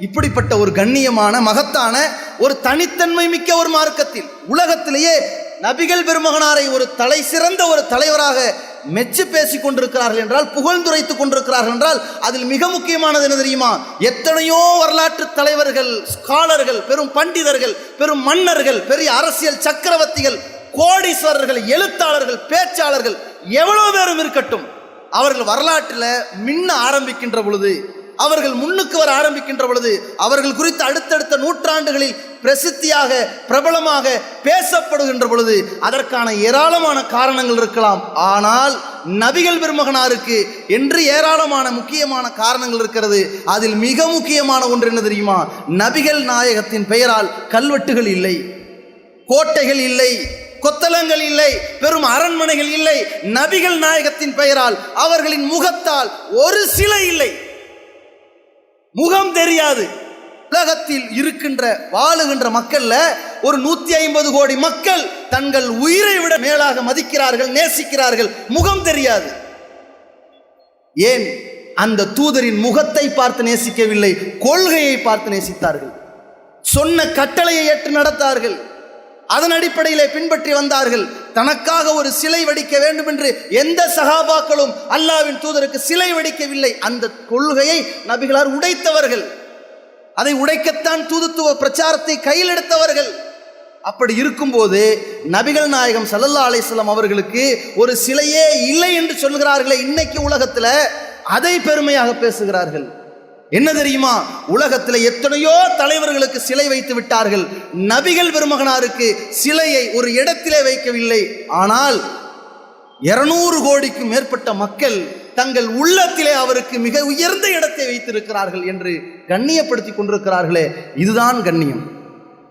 இப்படிப்பட்ட ஒரு கண்ணியமான மகத்தான ஒரு தனித்தன்மை மிக்க ஒரு மார்க்கத்தில் உலகத்திலேயே நபிகள் பெருமகனாரை ஒரு தலை சிறந்த ஒரு தலைவராக மெச்சு பேசிக் கொண்டிருக்கிறார்கள் என்றால் புகழ்ந்துரைத்துக் கொண்டிருக்கிறார்கள் என்றால் அதில் மிக முக்கியமானது என்ன தெரியுமா? எத்தனையோ வரலாற்று தலைவர்கள் ஸ்காலர்கள் பெரும் பண்டிதர்கள் பெரும் மன்னர்கள் பெரிய அரசியல் சக்கரவர்த்திகள் கோடீஸ்வரர்கள் எழுத்தாளர்கள் பேச்சாளர்கள் எவ்வளவு பேரும் இருக்கட்டும் அவர்கள் வரலாற்றில் மின்ன ஆரம்பிக்கின்ற பொழுது அவர்கள் முன்னுக்கு வர ஆரம்பிக்கின்ற பொழுது அவர்கள் குறித்து அடுத்தடுத்த நூற்றாண்டுகளில் பிரசித்தியாக பிரபலமாக பேசப்படுகின்ற பொழுது அதற்கான ஏராளமான காரணங்கள் இருக்கலாம். ஆனால் நபிகள் பெருமகனாருக்கு என்று ஏராளமான முக்கியமான காரணங்கள் இருக்கிறது. அதில் மிக முக்கியமான ஒன்று என்ன தெரியுமா? நபிகள் நாயகத்தின் பெயரால் கல்வெட்டுகள் இல்லை கோட்டைகள் இல்லை கொத்தளங்கள் இல்லை பெரும் அரண்மனைகள் இல்லை. நபிகள் நாயகத்தின் பெயரால் அவர்களின் முகத்தால் ஒரு சிலை இல்லை. முகம் தெரியாது. உலகத்தில் இருக்கின்ற வாழுகின்ற மக்கள்ல ஒரு நூத்தி ஐம்பது கோடி மக்கள் தங்கள் உயிரை விட மேலாக மதிக்கிறார்கள் நேசிக்கிறார்கள். முகம் தெரியாது. ஏன்? அந்த தூதரின் முகத்தை பார்த்து நேசிக்கவில்லை கொள்கையை பார்த்து நேசித்தார்கள். சொன்ன கட்டளையை ஏற்று நடத்தார்கள். அதன் அடிப்படையிலே பின்பற்றி வந்தார்கள். தனக்காக ஒரு சிலை வடிக்க வேண்டும் என்று எந்த சகாபாக்களும் அல்லாவின் தூதருக்கு சிலை வடிக்கவில்லை. அந்த கொள்கையை நபிகளார் உடைத்தவர்கள். அதை உடைக்கத்தான் தூதுத்துவ பிரச்சாரத்தை கையில் எடுத்தவர்கள். அப்படி இருக்கும்போது நபிகள் நாயகம் சல்லல்லா அலிஸ்லாம் அவர்களுக்கு ஒரு சிலையே இல்லை என்று சொல்கிறார்களே இன்னைக்கு உலகத்தில் அதை பெருமையாக பேசுகிறார்கள். என்ன தெரியுமா? உலகத்தில் எத்தனையோ தலைவர்களுக்கு சிலை வைத்து விட்டார்கள். நபிகள் பெருமகனாருக்கு சிலையை ஒரு இடத்திலே வைக்கவில்லை. ஆனால் இருநூறு கோடிக்கும் மேற்பட்ட மக்கள் தங்கள் உள்ளத்திலே அவருக்கு மிக உயர்ந்த இடத்தை வைத்திருக்கிறார்கள் என்று கண்ணியப்படுத்தி கொண்டிருக்கிறார்களே. இதுதான் கண்ணியம்.